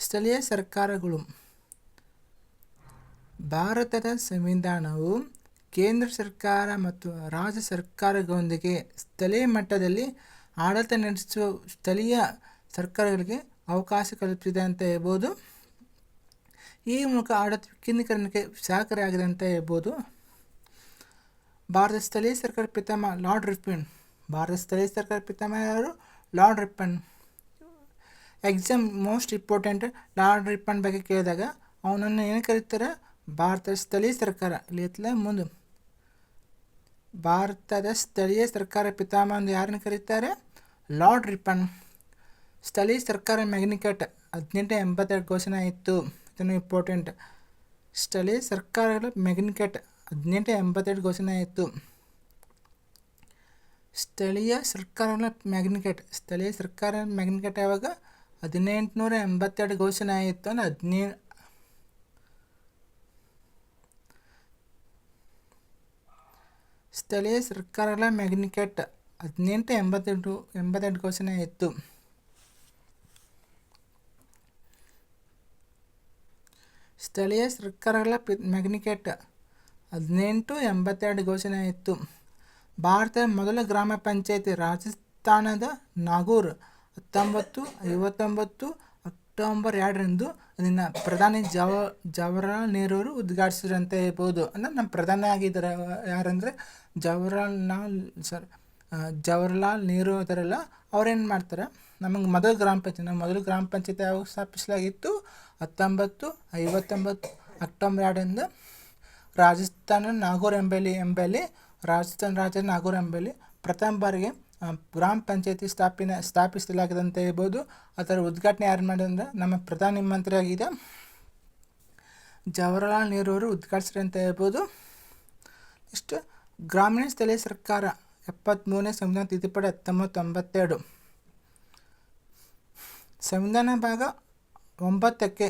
ಸ್ಥಳೀಯ ಸರ್ಕಾರಗಳು. ಭಾರತದ ಸಂವಿಧಾನವು ಕೇಂದ್ರ ಸರ್ಕಾರ ಮತ್ತು ರಾಜ್ಯ ಸರ್ಕಾರಗಳೊಂದಿಗೆ ಸ್ಥಳೀಯ ಮಟ್ಟದಲ್ಲಿ ಆಡಳಿತ ನಡೆಸುವ ಸ್ಥಳೀಯ ಸರ್ಕಾರಗಳಿಗೆ ಅವಕಾಶ ಕಲ್ಪಿಸಿದೆ ಅಂತ ಹೇಳ್ಬೋದು. ಈ ಮೂಲಕ ಆಡಳಿತ ವಿಕೇಂದ್ರೀಕರಣಕ್ಕೆ ಸಹಕಾರಿಯಾಗಿದೆ ಅಂತ ಹೇಳ್ಬೋದು. ಭಾರತ ಸ್ಥಳೀಯ ಸರ್ಕಾರ ಪಿತಾಮಹ ಲಾರ್ಡ್ ರಿಪ್ಪನ್. ಭಾರತ ಸ್ಥಳೀಯ ಸರ್ಕಾರ ಪಿತಾಮಹ ಯಾರು Lord Ripon. Exam most important Lord Ripon ಬಗ್ಗೆ ಕೇಳಿದಾಗ, ಅವನನ್ನು ಏನು ಕರೀತಾರೆ? ಭಾರತದ ಸ್ಥಳೀಯ ಸರ್ಕಾರ. ಇಲ್ಲಿ ಮುಂದೆ. ಭಾರತದ ಸ್ಥಳೀಯ ಸರ್ಕಾರ ಪಿತಾಮಹ ಎಂದು ಯಾರನ್ನು ಕರೀತಾರೆ? ಲಾರ್ಡ್ ರಿಪ್ಪನ್ ಸ್ಥಳೀಯ ಸರ್ಕಾರ ಮ್ಯಾಗ್ನಿಕೇಟ್. ಹದಿನೆಂಟು ಎಂಬತ್ತೆರಡು ಘೋಷಣೆ ಇತ್ತು ಇದನ್ನು ಇಂಪಾರ್ಟೆಂಟ್ ಸ್ಥಳೀಯ ಸರ್ಕಾರಗಳ ಮ್ಯಾಗ್ನಿಕೇಟ್. ಹದಿನೆಂಟು ಎಂಬತ್ತೆರಡು ಘೋಷಣೆ ಆಯಿತು. ಸ್ಥಳೀಯ ಸರ್ಕಾರಗಳ ಮ್ಯಾಗ್ನಿಕೇಟ್. ಸ್ಥಳೀಯ ಸರ್ಕಾರ ಮ್ಯಾಗ್ನಿಕೇಟ್ ಯಾವಾಗ? ಹದಿನೆಂಟುನೂರ ಎಂಬತ್ತೆರಡು ಘೋಷಣೆ ಆಯಿತು ಅಂದರೆ ಹದಿನೇಳು ಸ್ಥಳೀಯ ಸರ್ಕಾರಗಳ ಮ್ಯಾಗ್ನಿಕೇಟ್ ಹದಿನೆಂಟು ಎಂಬತ್ತೆಂಟು ಎಂಬತ್ತೆಂಟು ಘೋಷಣೆ ಆಯಿತು. ಸ್ಥಳೀಯ ಸರ್ಕಾರಗಳ ಪಿ ಮ್ಯಾಗ್ನಿಕೇಟ್ ಹದಿನೆಂಟು ಎಂಬತ್ತೆರಡು ಘೋಷಣೆ ಇತ್ತು ಭಾರತದ ಮೊದಲ ಗ್ರಾಮ ಪಂಚಾಯಿತಿ ರಾಜಸ್ಥಾನದ ನಾಗೂರ್ ಹತ್ತೊಂಬತ್ತು, ಐವತ್ತೊಂಬತ್ತು, ಅಕ್ಟೋಬರ್ ಎರಡರಂದು ಅದನ್ನು ಪ್ರಧಾನಿ ಜವ ಜವಹರ್ಲಾಲ್ ನೆಹರು ಉದ್ಘಾಟಿಸಿದ್ರು ಅಂತ ಹೇಳ್ಬೋದು. ಅಂದರೆ ನಮ್ಮ ಪ್ರಧಾನಿ ಆಗಿದ್ದಾರೆ ಯಾರಂದರೆ ಜವಾಹರ್ಲಾಲ್ ಸರ್ ಜವಹರ್ಲಾಲ್ ನೆಹರು ಅದರೆಲ್ಲ ಅವ್ರೇನು ಮಾಡ್ತಾರೆ? ನಮಗೆ ಮೊದಲು ಗ್ರಾಮ ಪಂಚಾಯತ್, ನಮ್ಮ ಮೊದಲು ಗ್ರಾಮ ಪಂಚಾಯತ್ ಯಾವಾಗ ಸ್ಥಾಪಿಸಲಾಗಿತ್ತು? ಹತ್ತೊಂಬತ್ತು, ಐವತ್ತೊಂಬತ್ತು, ಅಕ್ಟೋಬರ್ ಎರಡರಿಂದ ರಾಜಸ್ಥಾನ ನಾಗೂರ್ ಎಂಬಲ್ಲಿ ಎಂಬಲ್ಲಿ ರಾಜಸ್ಥಾನ ರಾಜ್ಯದ ನಾಗೂರ್ ಎಂಬಲ್ಲಿ ಪ್ರಥಮ ಬಾರಿಗೆ ಗ್ರಾಮ ಪಂಚಾಯತಿ ಸ್ಥಾಪನೆ ಸ್ಥಾಪಿಸಲಾಗಿದೆ ಅಂತ ಹೇಳ್ಬೋದು. ಅದರ ಉದ್ಘಾಟನೆ ಯಾರು ಮಾಡಿದ್ರೆ ನಮ್ಮ ಪ್ರಧಾನಿ ಮಂತ್ರಿ ಆಗಿದೆ ಜವಾಹರ್ಲಾಲ್ ನೆಹರು ಅವರು ಉದ್ಘಾಟಿಸ್ರಿ ಅಂತ ಹೇಳ್ಬೋದು. ನೆಕ್ಸ್ಟ್ ಗ್ರಾಮೀಣ ಸ್ಥಳೀಯ ಸರ್ಕಾರ ಎಪ್ಪತ್ತ್ಮೂರನೇ ಸಂವಿಧಾನ ತಿದ್ದುಪಡಿ ಹತ್ತೊಂಬತ್ತೊಂಬತ್ತೆರಡು. ಸಂವಿಧಾನ ಭಾಗ ಒಂಬತ್ತಕ್ಕೆ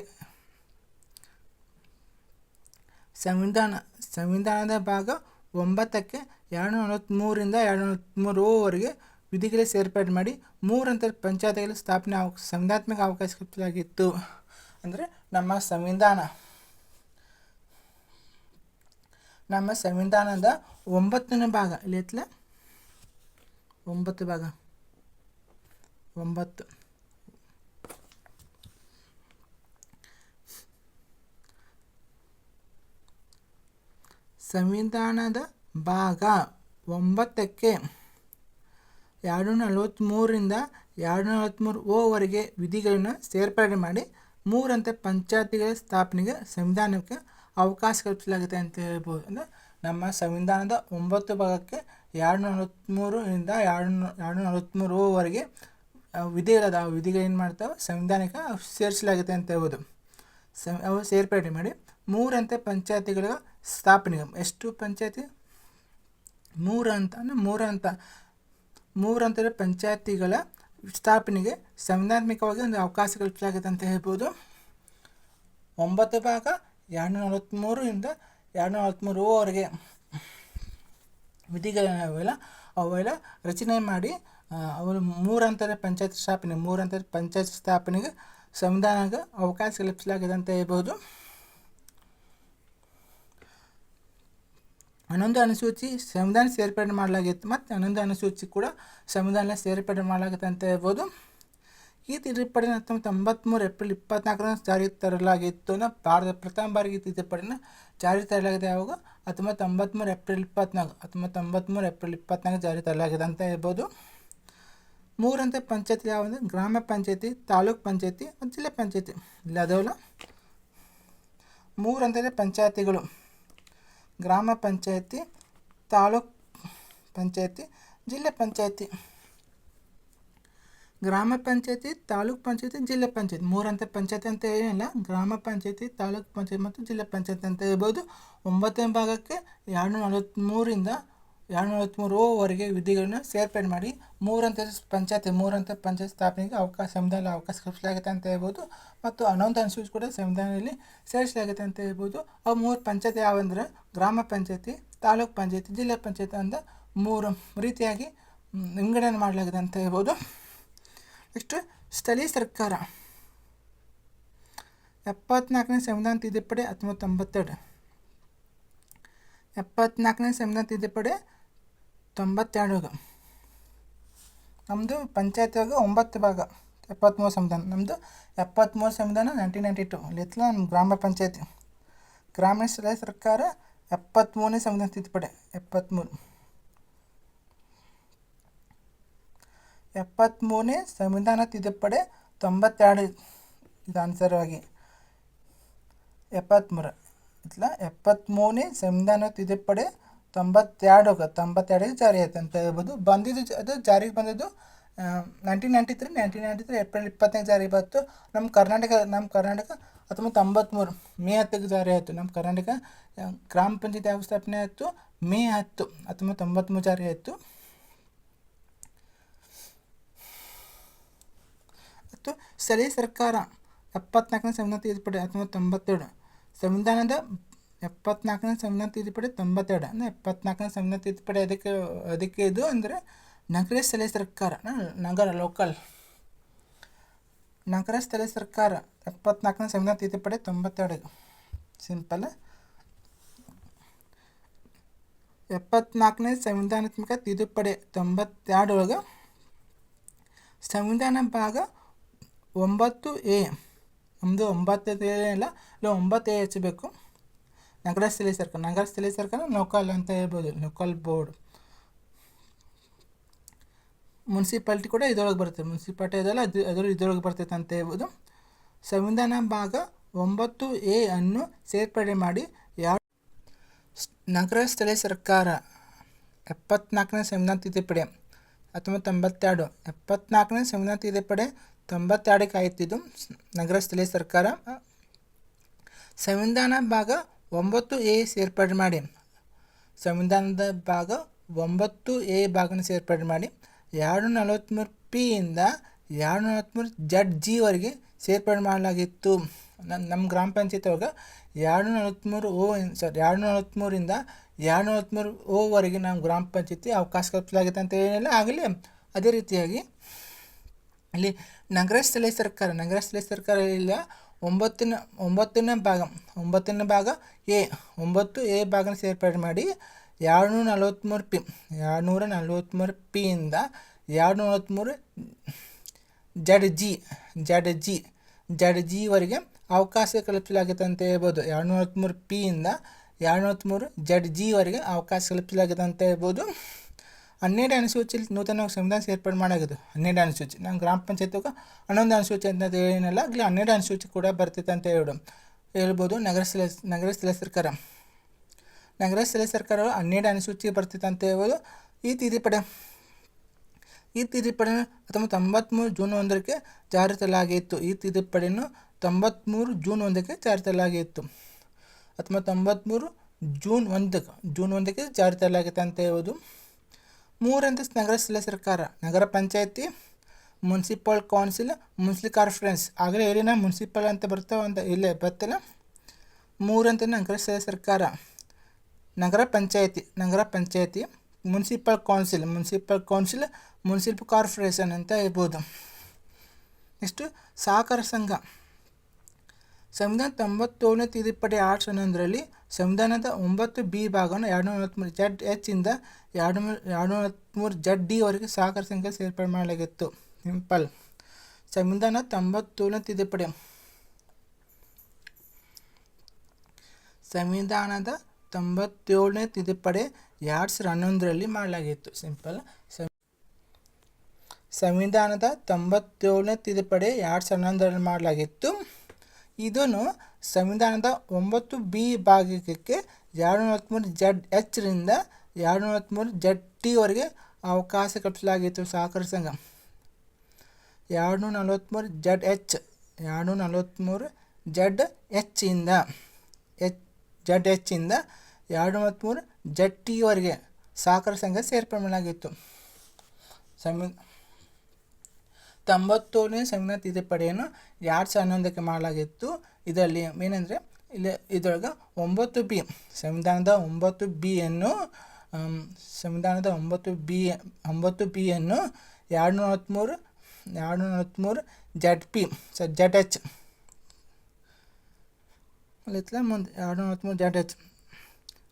ಸಂವಿಧಾನ, ಸಂವಿಧಾನದ ಭಾಗ ಒಂಬತ್ತಕ್ಕೆ ಎರಡು ನಲವತ್ತ್ಮೂರಿಂದ ಎರಡು ನಲವತ್ತ್ಮೂರುವರೆಗೆ ವಿಧಿಗಳಿಗೆ ಸೇರ್ಪಡೆ ಮಾಡಿ ಮೂರಂತರ ಪಂಚಾಯತ್ಗಳ ಸ್ಥಾಪನೆ ಅವ ಸಂವಿಧಾತ್ಮಕ ಅವಕಾಶ ಕಲ್ಪಿಸಲಾಗಿತ್ತು. ಅಂದರೆ ನಮ್ಮ ಸಂವಿಧಾನ. ನಮ್ಮ ಸಂವಿಧಾನದ ಒಂಬತ್ತನೇ ಭಾಗ. ಇಲ್ಲಿ ಒಂಬತ್ತು ಭಾಗ. ಒಂಬತ್ತು. ಸಂವಿಧಾನದ ಭಾಗ ಒಂಬತ್ತಕ್ಕೆ ಎರಡು ನಲವತ್ತ್ಮೂರಿಂದ ಎರಡು ನಲವತ್ತ್ಮೂರು ಓವರೆಗೆ ವಿಧಿಗಳನ್ನು ಸೇರ್ಪಡೆ ಮಾಡಿ ಮೂರಂತೆ ಪಂಚಾಯತಿಗಳ ಸ್ಥಾಪನೆಗೆ ಸಂವಿಧಾನಕ್ಕೆ ಅವಕಾಶ ಕಲ್ಪಿಸಲಾಗುತ್ತೆ ಅಂತ ಹೇಳ್ಬೋದು. ಅಂದರೆ ನಮ್ಮ ಸಂವಿಧಾನದ ಒಂಬತ್ತು ಭಾಗಕ್ಕೆ ಎರಡು ನಲವತ್ತ್ಮೂರರಿಂದ ಎರಡು ಎರಡು ನಲವತ್ತ್ಮೂರು ಓವರೆಗೆ ಆ, ವಿಧಿಗಳು ಏನು ಮಾಡ್ತಾವೆ? ಸಂವಿಧಾನಕ್ಕೆ ಸೇರಿಸಲಾಗುತ್ತೆ ಅಂತ ಹೇಳ್ಬೋದು. ಸ, ಅವು ಸೇರ್ಪಡೆ ಮಾಡಿ ಮೂರಂತೆ ಪಂಚಾಯತಿಗಳ ಸ್ಥಾಪನೆ ಎಷ್ಟು ಪಂಚಾಯತಿ? ಮೂರು ಅಂತ ಅಂದರೆ ಮೂರು ಅಂತ ಮೂರಂತರ ಪಂಚಾಯತಿಗಳ ಸ್ಥಾಪನೆಗೆ ಸಂವಿಧಾನಾತ್ಮಕವಾಗಿ ಒಂದು ಅವಕಾಶ ಕಲ್ಪಿಸಲಾಗಿದೆ ಅಂತ ಹೇಳ್ಬೋದು. ಒಂಬತ್ತು ಭಾಗ ಎರಡು ನಲವತ್ತ್ಮೂರರಿಂದ ಎರಡು ನಲವತ್ತ್ಮೂರುವರೆಗೆ ವಿಧಿಗಳವೆಲ್ಲ ಅವೆಲ್ಲ ರಚನೆ ಮಾಡಿ ಅವರು ಮೂರಂತರ ಪಂಚಾಯತ್ ಸ್ಥಾಪನೆ ಮೂರಂತರ ಪಂಚಾಯತ್ ಸ್ಥಾಪನೆಗೆ ಸಂವಿಧಾನಕ್ಕೆ ಅವಕಾಶ ಕಲ್ಪಿಸಲಾಗಿದೆ ಅಂತ ಹೇಳ್ಬೋದು. ಹನ್ನೊಂದು ಅನುಸೂಚಿ ಸಂವಿಧಾನ ಸೇರ್ಪಡೆ ಮಾಡಲಾಗಿತ್ತು ಮತ್ತು ಹನ್ನೊಂದು ಅನುಸೂಚಿ ಕೂಡ ಸಂವಿಧಾನ ಸೇರ್ಪಡೆ ಮಾಡಲಾಗುತ್ತೆ ಅಂತ ಹೇಳ್ಬೋದು. ಈ ತಿದ್ದುಪಡಿ ಹತ್ತೊಂಬತ್ತು ತೊಂಬತ್ತ್ಮೂರು ಏಪ್ರಿಲ್ ಇಪ್ಪತ್ನಾಲ್ಕರಂದು ಜಾರಿಗೆ ತರಲಾಗಿತ್ತು ಭಾರತದ ಭಾರತ ಪ್ರಥಮ ಬಾರಿಗೆ ಈ ತಿದ್ದುಪಡಿನ ಜಾರಿಗೆ ತರಲಾಗಿದೆ ಯಾವಾಗ? ಹತ್ತೊಂಬತ್ತು ತೊಂಬತ್ತ್ಮೂರು ಏಪ್ರಿಲ್ ಇಪ್ಪತ್ನಾಲ್ಕು, ಹತ್ತೊಂಬತ್ತು ತೊಂಬತ್ತ್ಮೂರು ಏಪ್ರಿಲ್ ಇಪ್ಪತ್ನಾಲ್ಕು ಜಾರಿ ತರಲಾಗಿದೆ ಅಂತ ಹೇಳ್ಬೋದು. ಮೂರಂತೆ ಪಂಚಾಯತಿ ಯಾವ ಗ್ರಾಮ ಪಂಚಾಯತಿ, ತಾಲೂಕ್ ಪಂಚಾಯತಿ ಮತ್ತು ಜಿಲ್ಲಾ ಪಂಚಾಯತಿ. ಇಲ್ಲಿ ಅದಾವಲ್ಲ ಮೂರಂತೆ ಪಂಚಾಯತಿಗಳು. ಗ್ರಾಮ ಪಂಚಾಯತಿ, ತಾಲೂಕ್ ಪಂಚಾಯತಿ, ಜಿಲ್ಲಾ ಪಂಚಾಯತಿ. ಗ್ರಾಮ ಪಂಚಾಯತಿ, ತಾಲೂಕ್ ಪಂಚಾಯತಿ, ಜಿಲ್ಲಾ ಪಂಚಾಯತಿ. ಮೂರಂತ ಪಂಚಾಯತಿ ಅಂತ ಏನಿಲ್ಲ. ಗ್ರಾಮ ಪಂಚಾಯತಿ, ತಾಲೂಕ್ ಪಂಚಾಯತಿ ಮತ್ತು ಜಿಲ್ಲಾ ಪಂಚಾಯತಿ ಅಂತ ಹೇಳ್ಬೋದು. ಒಂಬತ್ತನೇ ಭಾಗಕ್ಕೆ ಎರಡು ನಲವತ್ತ್ಮೂರಿಂದ ಎರಡು ನಲವತ್ತ್ಮೂರುವರೆಗೆ ವಿಧಿಗಳನ್ನ ಸೇರ್ಪಡೆ ಮಾಡಿ ಮೂರಂತ ಪಂಚಾಯತ್ ಮೂರಂತ ಪಂಚಾಯತ್ ಸ್ಥಾಪನೆಗೆ ಅವಕಾಶ ಸಂವಿಧಾನ ಅವಕಾಶ ಕಲ್ಪಿಸಲಾಗುತ್ತೆ ಅಂತ ಹೇಳ್ಬೋದು. ಮತ್ತು ಹನ್ನೊಂದು ಅನುಸೂಚಿ ಕೂಡ ಸಂವಿಧಾನದಲ್ಲಿ ಸೇರಿಸಲಾಗುತ್ತೆ ಅಂತ ಹೇಳ್ಬೋದು. ಅವು ಮೂರು ಪಂಚಾಯತಿ ಯಾವಂದ್ರೆ ಗ್ರಾಮ ಪಂಚಾಯತಿ, ತಾಲೂಕು ಪಂಚಾಯತಿ, ಜಿಲ್ಲಾ ಪಂಚಾಯತ್ ಅಂತ ಮೂರು ರೀತಿಯಾಗಿ ವಿಂಗಡಣೆ ಮಾಡಲಾಗಿದೆ ಅಂತ ಹೇಳ್ಬೋದು. ನೆಕ್ಸ್ಟ್, ಸ್ಥಳೀಯ ಸರ್ಕಾರ. ಎಪ್ಪತ್ನಾಲ್ಕನೇ ಸಂವಿಧಾನ ತಿದ್ದುಪಡಿ ಹತ್ತೊಂಬತ್ತೊಂಬತ್ತೆರಡು. ಎಪ್ಪತ್ನಾಲ್ಕನೇ ಸಂವಿಧಾನ ತಿದ್ದುಪಡಿ ತೊಂಬತ್ತೆರಡು. ನಮ್ಮದು ಪಂಚಾಯತ್ಯಾಗ ಒಂಬತ್ತು ಭಾಗ ಎಪ್ಪತ್ತ್ಮೂರು ಸಂವಿಧಾನ. ನಮ್ಮದು ಎಪ್ಪತ್ತ್ಮೂರು ಸಂವಿಧಾನ ನೈನ್ಟೀನ್ ನೈಂಟಿ ಟು ಇತ್ಲ ನಮ್ಮ ಗ್ರಾಮ ಪಂಚಾಯತಿ. ಗ್ರಾಮೀಣ ಸ್ಥಳೀಯ ಸರ್ಕಾರ ಎಪ್ಪತ್ತ್ಮೂರನೇ ಸಂವಿಧಾನ ತಿದ್ದುಪಡಿ ಎಪ್ಪತ್ತ್ಮೂರು ಎಪ್ಪತ್ತ್ಮೂರನೇ ಸಂವಿಧಾನ ತಿದ್ದುಪಡಿ ತೊಂಬತ್ತೆರಡು ಇದು ಆಗಿ ಎಪ್ಪತ್ತ್ಮೂರು ಇತ್ಲ ಎಪ್ಪತ್ತ್ಮೂರನೇ ಸಂವಿಧಾನ ತಿದ್ದುಪಡಿ ತೊಂಬತ್ತೆರಡು ತೊಂಬತ್ತೆರಡಿಗೆ ಜಾರಿ ಆಯ್ತು ಅಂತ ಹೇಳ್ಬೋದು. ಬಂದಿದ್ದು ಅದು ಜಾರಿಗೆ ಬಂದಿದ್ದು nineteen ninety three nineteen ninety three April ಇಪ್ಪತ್ತನೇ ಜಾರಿ ಬಂತು. ನಮ್ಮ ಕರ್ನಾಟಕ ನಮ್ಮ ಕರ್ನಾಟಕ ಹತ್ತೊಂಬತ್ತು ತೊಂಬತ್ತ್ಮೂರು ಮೇ ಹತ್ತಕ್ಕೆ ಜಾರಿ ಆಯಿತು. ನಮ್ಮ ಕರ್ನಾಟಕ ಗ್ರಾಮ ಪಂಚಾಯತ್ ಯಾವ ಸ್ಥಾಪನೆ ಆಯಿತು. ಮೇ ಹತ್ತು ಹತ್ತೊಂಬತ್ತು ತೊಂಬತ್ತ್ಮೂರು ಜಾರಿ ಆಯಿತು. ಮತ್ತು ಸ್ಥಳೀಯ ಸರ್ಕಾರ ಎಪ್ಪತ್ನಾಲ್ಕನೇ ಸಂವಿಧಾನ ತಿದ್ದುಪಡಿ ಹತ್ತೊಂಬತ್ತು ತೊಂಬತ್ತೆರಡು ಸಂವಿಧಾನದ ಎಪ್ಪತ್ನಾಲ್ಕನೇ ಸಂವಿಧಾನ ತಿದ್ದುಪಡಿ ತೊಂಬತ್ತೆರಡು. ಅಂದರೆ ಎಪ್ಪತ್ನಾಲ್ಕನೇ ಸಂವಿಧಾನ ತಿದ್ದುಪಡಿ ಅದಕ್ಕೆ ಅದಕ್ಕೆ ಇದು ಅಂದರೆ ನಗರ ಸ್ಥಳೀಯ ಸರ್ಕಾರ ನಗರ ಲೋಕಲ್ ನಗರ ಸ್ಥಳೀಯ ಸರ್ಕಾರ, ಎಪ್ಪತ್ನಾಲ್ಕನೇ ಸಂವಿಧಾನ ತಿದ್ದುಪಡಿ ತೊಂಬತ್ತೆರಡು. ಸಿಂಪಲ್ ಎಪ್ಪತ್ನಾಲ್ಕನೇ ಸಂವಿಧಾನಾತ್ಮಕ ತಿದ್ದುಪಡಿ ತೊಂಬತ್ತೆರಡು ಒಳಗೆ ಸಂವಿಧಾನ ಭಾಗ ಒಂಬತ್ತು ಎ ನಮ್ಮದು ಒಂಬತ್ತು ಇಲ್ಲ ಇಲ್ಲ ಒಂಬತ್ತು ಎ ಹಚ್ಚಬೇಕು ನಗರ ಸ್ಥಳೀಯ ಸರ್ಕಾರ, ನಗರ ಸ್ಥಳೀಯ ಸರ್ಕಾರ ಲೋಕಲ್ ಅಂತ ಹೇಳ್ಬೋದು ಲೋಕಲ್ ಬೋರ್ಡ್ ಮುನ್ಸಿಪಾಲ್ಟಿ ಕೂಡ ಇದರೊಳಗೆ ಬರುತ್ತೆ. ಮುನ್ಸಿಪಾಲ್ಟಿ ಅದೆಲ್ಲ, ಅದು ಅದರ ಇದರೊಳಗೆ ಬರ್ತೈತೆ ಅಂತ ಹೇಳ್ಬೋದು. ಸಂವಿಧಾನ ಭಾಗ ಒಂಬತ್ತು ಎ ಅನ್ನು ಸೇರ್ಪಡೆ ಮಾಡಿ ಯಾವ ನಗರ ಸ್ಥಳೀಯ ಸರ್ಕಾರ ಎಪ್ಪತ್ನಾಲ್ಕನೇ ಸಂವಿಧಾನ ತಿದ್ದುಪಡಿ ಹತ್ತೊಂಬತ್ತು ತೊಂಬತ್ತೆರಡು, ಎಪ್ಪತ್ನಾಲ್ಕನೇ ಸಂವಿಧಾನ ತಿದ್ದುಪಡಿ ತೊಂಬತ್ತೆರಡಕ್ಕೆ ಆಯ್ತಿದ್ದು ನಗರ ಸ್ಥಳೀಯ ಸರ್ಕಾರ. ಸಂವಿಧಾನ ಭಾಗ ಒಂಬತ್ತು ಎ ಸೇರ್ಪಡೆ ಮಾಡಿ. ಸಂವಿಧಾನದ ಭಾಗ ಒಂಬತ್ತು ಎ ಭಾಗನ ಸೇರ್ಪಡೆ ಮಾಡಿ. ಎರಡು ನಲವತ್ತ್ಮೂರು ಇಂದ ಎರಡು ನಲವತ್ತ್ಮೂರು ಜಡ್ ಜಿವರೆಗೆ ಸೇರ್ಪಡೆ ಮಾಡಲಾಗಿತ್ತು. ನಮ್ಮ ನಮ್ಮ ಗ್ರಾಮ ಪಂಚಾಯತ್ ಒಳಗೆ ಎರಡು ನಲವತ್ತ್ಮೂರು ಓ ಸಾರಿ ಎರಡು ನಲವತ್ತ್ಮೂರಿಂದ ಎರಡು ನಲವತ್ತ್ಮೂರು ಓವರೆಗೆ ನಮ್ಮ ಗ್ರಾಮ ಪಂಚಾಯತಿ ಅವಕಾಶ ಕಲ್ಪಿಸಲಾಗಿದೆ ಅಂತ ಏನಿಲ್ಲ. ಆಗಲಿ, ಅದೇ ರೀತಿಯಾಗಿ ಇಲ್ಲಿ ನಗರ ಸ್ಥಳೀಯ ಸರ್ಕಾರ ನಗರ ಸ್ಥಳೀಯ ಸರ್ಕಾರ ಇಲ್ಲ ಒಂಬತ್ತಿನ, ಒಂಬತ್ತನೇ ಭಾಗ ಒಂಬತ್ತನೇ ಭಾಗ ಎ, ಒಂಬತ್ತು ಎ ಭಾಗನ ಸೇರ್ಪಡೆ ಮಾಡಿ ಎರಡುನೂರ ನಲವತ್ತ್ಮೂರು ಪಿ ಎರಡುನೂರ ನಲವತ್ತ್ಮೂರು ಪಿಯಿಂದ ಎರಡು ನಲವತ್ತ್ಮೂರು ಜಡ್ ಜಿ ಜಡ್ ಜಿ, ಜಡ್ ಜಿವರೆಗೆ ಅವಕಾಶ ಕಲ್ಪಿಸಲಾಗಿದೆ ಅಂತ ಹೇಳ್ಬೋದು. ಎರಡು ನಲವತ್ತ್ಮೂರು ಪಿಯಿಂದ ಎರಡು ನಲವತ್ತ್ಮೂರು ಜಡ್ ಜಿವರೆಗೆ ಅವಕಾಶ ಕಲ್ಪಿಸಲಾಗಿದೆ ಅಂತ ಹೇಳ್ಬೋದು. ಹನ್ನೆರಡು ಅನುಸೂಚಿಯಲ್ಲಿ ನೂತನ ಸಂವಿಧಾನ ಸೇರ್ಪಡೆ ಮಾಡೋದು ಹನ್ನೆರಡು ಅನುಸೂಚಿ. ನಮ್ಮ ಗ್ರಾಮ ಪಂಚಾಯತ್ಗೆ ಹನ್ನೊಂದು ಅನುಸೂಚಿ ಅಂತ ಏನಿಲ್ಲ ಆಗಲಿ ಹನ್ನೆರಡು ಅನುಸೂಚಿ ಕೂಡ ಬರ್ತೈತೆ ಅಂತ ಹೇಳೋದು ಹೇಳ್ಬೋದು ನಗರ ಸ್ಥಳ ನಗರ ಸ್ಥಳ ಸರ್ಕಾರ. ನಗರ ಸ್ಥಳ ಸರ್ಕಾರ ಹನ್ನೆರಡು ಅನುಸೂಚಿ ಬರ್ತೈತೆ ಅಂತ ಹೇಳ್ಬೋದು. ಈ ತಿದ್ದುಪಡಿ ಈ ತಿದ್ದುಪಡೆ ಹತ್ತೊಂಬತ್ತು ತೊಂಬತ್ತ್ಮೂರು ಜೂನ್ ಒಂದಕ್ಕೆ ಜಾರಿ ತರಲಾಗಿತ್ತು ಈ ತಿದ್ದುಪಡಿಯನ್ನು ತೊಂಬತ್ತ್ಮೂರು ಜೂನ್ ಒಂದಕ್ಕೆ ಜಾರಿ ತರಲಾಗಿತ್ತು ಹತ್ತೊಂಬತ್ತು ತೊಂಬತ್ತ್ಮೂರು ಜೂನ್ ಒಂದಕ್ಕೆ ಜೂನ್ ಒಂದಕ್ಕೆ ಜಾರಿ ತರಲಾಗಿತ್ತು ಅಂತ ಹೇಳ್ಬೋದು. ಮೂರಂತ ನಗರ ಸ್ಥಳೀಯ ಸರ್ಕಾರ, ನಗರ ಪಂಚಾಯತಿ, ಮುನ್ಸಿಪಲ್ ಕೌನ್ಸಿಲ್ ಮುನ್ಸಿಪಲ್ ಕಾನ್ಫರೆನ್ಸ್ ಆಗಲೇ ಹೇಳಿನ ಮುನ್ಸಿಪಲ್ ಅಂತ ಬರ್ತಾವೆ ಅಂತ ಇಲ್ಲೇ ಬರ್ತಲ್ಲ ಮೂರಂತ ನಗರ ಸ್ಥಳೀಯ ಸರ್ಕಾರ, ನಗರ ಪಂಚಾಯತಿ ನಗರ ಪಂಚಾಯತಿ, municipal council municipal council, municipal corporation ಅಂತ ಹೇಳ್ಬೋದು. ನೆಕ್ಸ್ಟು, ಸಹಕಾರ ಸಂಘ. ಸಂವಿಧಾನ ತೊಂಬತ್ತೇಳನೇ ತಿದ್ದುಪಡಿ ಆರ್ಟ್ಸ್ ಹನ್ನೊಂದರಲ್ಲಿ ಸಂವಿಧಾನದ ಒಂಬತ್ತು ಬಿ ಭಾಗವನ್ನು ಎರಡು ನಲವತ್ತ್ಮೂರು ಜಡ್ ಎಚ್ ಇಂದ ಎರಡು ನೂರ ಎರಡು ನಲವತ್ತ್ಮೂರು ಜಡ್ ಡಿ ವರೆಗೆ ಸಹಕಾರ ಸಂಖ್ಯೆ ಸೇರ್ಪಡೆ ಮಾಡಲಾಗಿತ್ತು. ಸಿಂಪಲ್. ಸಂವಿಧಾನ ತೊಂಬತ್ತೇಳನೇ ತಿದ್ದುಪಡಿ. ಸಂವಿಧಾನದ ತೊಂಬತ್ತೇಳನೇ ತಿದ್ದುಪಡಿ ಎರಡು ಸಾವಿರ ಹನ್ನೊಂದರಲ್ಲಿ ಮಾಡಲಾಗಿತ್ತು. ಸಿಂಪಲ್. ಸಂವಿಧಾನದ ತೊಂಬತ್ತೇಳನೇ ತಿದ್ದುಪಡಿ ಎರಡು ಸಾವಿರ ಹನ್ನೊಂದರಲ್ಲಿ ಮಾಡಲಾಗಿತ್ತು. ಇದನ್ನು ಸಂವಿಧಾನದ ಒಂಬತ್ತು ಬಿ ಭಾಗಕ್ಕೆ ಎರಡು ನಲವತ್ತ್ಮೂರು ಜಡ್ ಎಚ್ರಿಂದ ಎರಡು ನಲವತ್ತ್ಮೂರು ಜಡ್ ಟಿವರೆಗೆ ಅವಕಾಶ ಕಲ್ಪಿಸಲಾಗಿತ್ತು ಸಹಕಾರ ಸಂಘ. ಎರಡು ನಲವತ್ತ್ಮೂರು ಜಡ್ ಎಚ್ ಎರಡು ನಲವತ್ತ್ಮೂರು ಜಡ್ ಎಚ್ ಇಂದ, ಎಚ್, ಜಡ್ ಎಚ್ ಇಂದ ಎರಡು ಹತ್ತ್ಮೂರು ಜಡ್ ಟಿವರೆಗೆ ಸಹಕಾರ ಸಂಘ ಸೇರ್ಪಡೆ ಮಾಡಲಾಗಿತ್ತು ಸಂವಿ ತೊಂಬತ್ತೇಳನೇ ಸಂವಿಧಾನ ತಿದ್ದುಪಡಿಯನ್ನು ಎರಡು ಸಾವಿರದ ಹನ್ನೊಂದಕ್ಕೆ ಮಾಡಲಾಗಿತ್ತು? ಇದರಲ್ಲಿ ಏನಂದರೆ, ಇಲ್ಲಿ ಇದರೊಳಗೆ ಒಂಬತ್ತು ಬಿ, ಸಂವಿಧಾನದ ಒಂಬತ್ತು ಬಿಯನ್ನು ಸಂವಿಧಾನದ ಒಂಬತ್ತು ಬಿ, ಒಂಬತ್ತು ಬಿಯನ್ನು ಎರಡು ನಲವತ್ತ್ಮೂರು ಎರಡು ನಲವತ್ತ್ಮೂರು ಜಡ್ ಪಿ, ಸ, ಜಡ್ ಎಚ್. ಅಲ್ಲಿತ್ತಲ ಮುಂದೆ ಎರಡು ನಲವತ್ತ್ಮೂರು ಜಡ್ ಎಚ್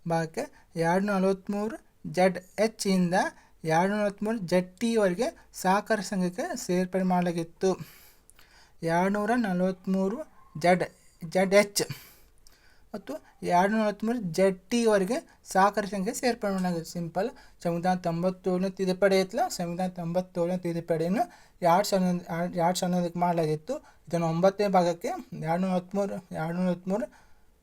ಭಾಗಕ್ಕೆ ಎರಡು ನಲವತ್ತ್ಮೂರು ಜಡ್ ಎಚ್ ಇಂದ ಎರಡು ಹತ್ತ್ಮೂರು ಜಡ್ ಟಿವರೆಗೆ ಸಹಕಾರ ಸಂಘಕ್ಕೆ ಸೇರ್ಪಡೆ ಮಾಡಲಾಗಿತ್ತು. ಎರಡುನೂರ ನಲವತ್ತ್ಮೂರು ಜಡ್ ಜಡ್ ಎಚ್ ಮತ್ತು ಎರಡು ಹತ್ತ್ಮೂರು ಜಡ್ ಟಿವರೆಗೆ ಸಹಕಾರ ಸಂಘಕ್ಕೆ ಸೇರ್ಪಡೆ ಮಾಡಲಾಗಿತ್ತು. ಸಿಂಪಲ್ ಸಂವಿಧಾನ ತೊಂಬತ್ತೇಳನೇ ತಿದ್ದುಪಡಿ ಐತಲ್ಲ ಸಂವಿಧಾನ ತೊಂಬತ್ತೇಳನೇ ತಿದ್ದುಪಡಿಯನ್ನು ಎರಡು ಸಾವಿರದ, ಎರಡು ಸಾವಿರದಕ್ಕೆ ಮಾಡಲಾಗಿತ್ತು. ಇದನ್ನು ಒಂಬತ್ತನೇ ಭಾಗಕ್ಕೆ ಎರಡು ನಲವತ್ತ್ಮೂರು ಎರಡು ನಲವತ್ತ್ಮೂರು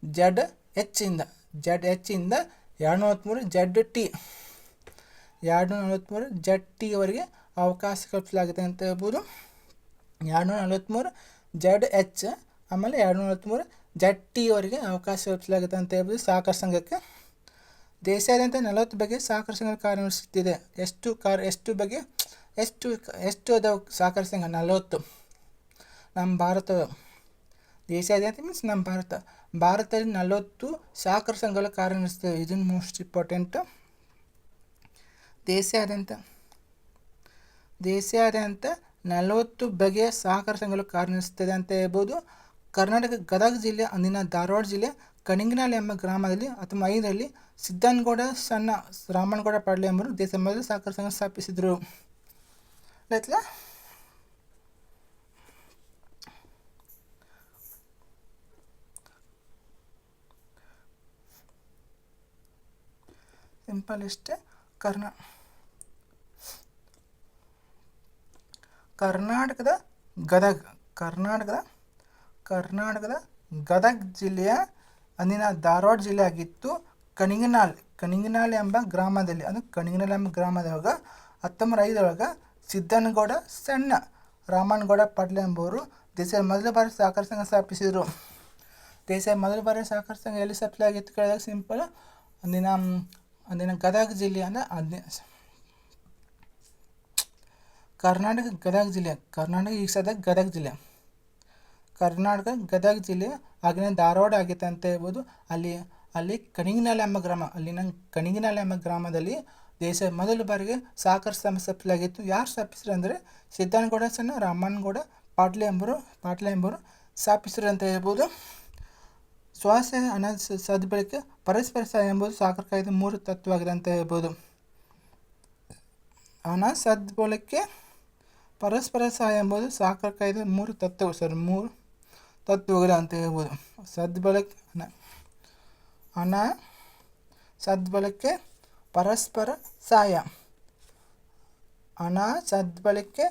ಜಡ್ ಎಚ್ ಇಂದ ಜಡ್ ಎಚ್ ಇಂದ ಎರಡು ನಲವತ್ತ್ಮೂರು ಜಡ್ ಟಿ ಎರಡು ನಲವತ್ತ್ಮೂರು ಜಟ್ಟಿಯವರಿಗೆ ಟಿವರೆಗೆ ಅವಕಾಶ ಕಲ್ಪಿಸಲಾಗಿದೆ ಅಂತ ಹೇಳ್ಬೋದು. ಎರಡು ನಲವತ್ತ್ಮೂರು ಜಡ್ ಎಚ್ ಆಮೇಲೆ ಎರಡು ನಲವತ್ತ್ಮೂರು ಜಡ್ ಟಿವರೆಗೆ ಅವಕಾಶ ಕಲ್ಪಿಸಲಾಗಿದೆ ಅಂತ ಹೇಳ್ಬೋದು ಸಹಕಾರ ಸಂಘಕ್ಕೆ. ದೇಶಾದ್ಯಂತ ನಲವತ್ತು ಬಗೆ ಸಹಕಾರ ಸಂಘ ಕಾರ್ಯನಿರ್ವಹಿಸುತ್ತಿದೆ ಎಷ್ಟು ಕಾರ್, ಎಷ್ಟು ಬಗೆ, ಎಷ್ಟು ಎಷ್ಟು ಅದಾವೆ ಸಹಕಾರ ಸಂಘ? ನಲವತ್ತು. ನಮ್ಮ ಭಾರತ. ದೇಶಾದ್ಯಂತ ಮೀನ್ಸ್ ನಮ್ಮ ಭಾರತ. ಭಾರತದಲ್ಲಿ ನಲವತ್ತು ಸಹಕಾರ ಸಂಘಗಳು ಕಾರ್ಯನಿರ್ವಹಿಸ್ತವೆ ಇದನ್ನು ಮೋಸ್ಟ್ ಇಂಪಾರ್ಟೆಂಟ್ ದೇಶಾದ್ಯಂತ ದೇಶಾದ್ಯಂತ ನಲವತ್ತು ಬಗೆಯ ಸಹಕಾರ ಸಂಘಗಳು ಕಾರ್ಯನಿರ್ವಹಿಸುತ್ತದೆ ಅಂತ ಹೇಳ್ಬೋದು. ಕರ್ನಾಟಕ ಗದಗ ಜಿಲ್ಲೆ, ಅಂದಿನ ಧಾರವಾಡ ಜಿಲ್ಲೆ ಕಣಿಂಗನಾಳ್ ಎಂಬ ಗ್ರಾಮದಲ್ಲಿ ಅಥವಾ ಐದರಲ್ಲಿ ಸಿದ್ದನಗೌಡ ಸಣ್ಣ ರಾಮನಗೌಡ ಪಾಡ್ಲೆ ಎಂಬರು ದೇಶ ಮೊದಲು ಸಹಕಾರ ಸಂಘ ಸ್ಥಾಪಿಸಿದರು. ಆಯ್ತಲ್ಲ? ಸಿಂಪಲ್ ಇಷ್ಟೇ ಕರ್ನಾ ಕರ್ನಾಟಕದ ಗದಗ, ಕರ್ನಾಟಕದ ಕರ್ನಾಟಕದ ಗದಗ ಜಿಲ್ಲೆಯ ಅಂದಿನ ಧಾರವಾಡ ಜಿಲ್ಲೆ ಆಗಿತ್ತು ಕಣಿಗನಾಲ್ ಕಣಿಗನಾಲ್ ಎಂಬ ಗ್ರಾಮದಲ್ಲಿ. ಅದು ಕಣಿಗನಾಲ್ ಎಂಬ ಗ್ರಾಮದೊಳಗೆ ಹತ್ತೊಂಬತ್ತು ಐದರೊಳಗೆ ಸಿದ್ದನಗೌಡ ಸಣ್ಣ ರಾಮನಗೌಡ ಪಾಟೀಲ್ ಎಂಬುವರು ದೇಶದ ಮೊದಲ ಬಾರಿ ಸಹಕಾರ ಸಂಘ ಸ್ಥಾಪಿಸಿದರು. ದೇಶದ ಮೊದಲ ಬಾರಿ ಸಹಕಾರ ಸಂಘ ಎಲ್ಲಿ ಸ್ಥಾಪಿಸಲಾಗಿತ್ತು ಕೇಳಿದಾಗ ಸಿಂಪಲ್ ಅಂದಿನ ಅಂದಿನ ಗದಗ ಜಿಲ್ಲೆ ಅಂದರೆ ಅದ್ನೇ. ಕರ್ನಾಟಕ ಗದಗ ಜಿಲ್ಲೆ, ಕರ್ನಾಟಕ ಈಗ ಸದ್ಯ ಗದಗ ಜಿಲ್ಲೆ. ಕರ್ನಾಟಕ ಗದಗ ಜಿಲ್ಲೆ ಆಗಿನ ಧಾರವಾಡ ಆಗಿತ್ತು ಅಂತ ಹೇಳ್ಬೋದು. ಅಲ್ಲಿ ಅಲ್ಲಿ ಕಣಿಗಿನಾಲೆ ಎಂಬ ಗ್ರಾಮ, ಅಲ್ಲಿನ ಕಣಿಗಿನಾಲೆ ಎಂಬ ಗ್ರಾಮದಲ್ಲಿ ದೇಶ ಮೊದಲ ಬಾರಿಗೆ ಸಹಕಾರ ಸಂಘ ಸ್ಥಾಪಿಸಲಾಗಿತ್ತು ಯಾರು ಸ್ಥಾಪಿಸಿದ್ರು ಅಂದರೆ ಸಿದ್ದನಗೌಡ ಸಣ್ಣ ರಾಮನಗೌಡ ಪಾಟ್ಲೆ ಎಂಬರು ಪಾಟ್ಲೆ ಎಂಬರು ಸ್ಥಾಪಿಸಿದ್ರು ಅಂತ ಹೇಳ್ಬೋದು. ಸ್ವಸಹಾಯ ಹಣ ಸದ್ಬಳಕೆ ಪರಸ್ಪರ ಸಹಾಯ ಎಂಬುದು ಸಹಕಾರ ಕಾಯ್ದೆ ಮೂರು ತತ್ವವಾಗಿದೆ ಅಂತ ಹೇಳ್ಬೋದು. ಹಣ ಸದ್ಬಳಕೆ ಪರಸ್ಪರ ಸಹಾಯ ಎಂಬುದು ಸಹಕಾರ ಕಾಯ್ದೆ ಮೂರು ತತ್ವಗಳು, ಸರ್. ಮೂರು ತತ್ವಗಳು ಅಂತ ಹೇಳ್ಬೋದು. ಸದ್ಬಳಕೆ ಹಣ ಹಣ ಸದ್ಬಳಕೆ, ಪರಸ್ಪರ ಸಹಾಯ. ಹಣ ಸದ್ಬಳಕೆ,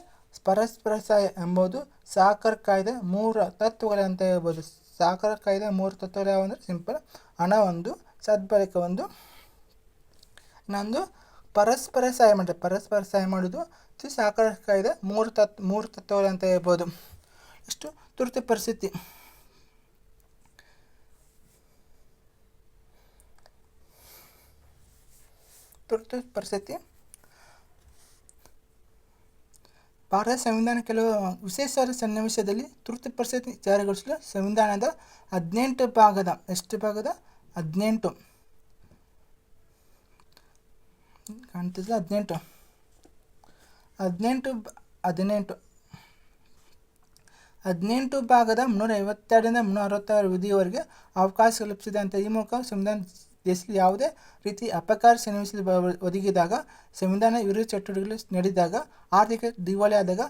ಪರಸ್ಪರ ಸಹಾಯ ಎಂಬುದು ಸಹಕಾರ ಕಾಯ್ದೆ ಮೂರು ತತ್ವಗಳು ಅಂತ ಹೇಳ್ಬೋದು. ಸಹಕಾರ ಕಾಯ್ದೆ ಮೂರು ತತ್ವಗಳು ಯಾವ ಅಂದರೆ ಸಿಂಪಲ್. ಹಣ ಒಂದು, ಸದ್ಬಳಕೆ ಒಂದು. ಇನ್ನೊಂದು, ಪರಸ್ಪರ ಸಹಾಯ ಮಾಡಿದೆ ಪರಸ್ಪರ ಸಹಾಯ ಮಾಡೋದು ಇದು ಇದೆ ಮೂರು ತತ್, ಮೂರು ತತ್ವಗಳು ಅಂತ ಹೇಳ್ಬೋದು. ಇಷ್ಟು ತುರ್ತು ಪರಿಸ್ಥಿತಿ. ತುರ್ತು ಪರಿಸ್ಥಿತಿ. ಭಾರತ ಸಂವಿಧಾನ ಕೆಲವು ವಿಶೇಷವಾದ ಸನ್ನಿವೇಶದಲ್ಲಿ ತುರ್ತು ಪರಿಸ್ಥಿತಿ ಜಾರಿಗೊಳಿಸಲು ಸಂವಿಧಾನದ ಹದಿನೆಂಟು ಭಾಗದ, ಎಷ್ಟು ಭಾಗದ? ಹದಿನೆಂಟು. ಕಾಣ್ತಿಲ್ಲ ಹದಿನೆಂಟು. ಹದಿನೆಂಟು ಹದಿನೆಂಟು. ಹದಿನೆಂಟು ಭಾಗದ ಮುನ್ನೂರ ಐವತ್ತೆರಡರಿಂದ ಮುನ್ನೂರ ಅರವತ್ತಾರು ವಿಧಿಯವರೆಗೆ ಅವಕಾಶ ಕಲ್ಪಿಸಿದೆ ಅಂತ ಈ ಮೂಲಕ ಸಂವಿಧಾನ ದೇಶದಲ್ಲಿ ಯಾವುದೇ ರೀತಿ ಅಪಕಾರ ಸನ್ನಿವೇಶದಲ್ಲಿ ಒದಗಿದಾಗ, ಸಂವಿಧಾನ ವಿರುದ್ಧ ಚಟುವಟಿಕೆಗಳು ನಡೆದಾಗ, ಆರ್ಥಿಕ ದಿವಾಳಿ ಆದಾಗ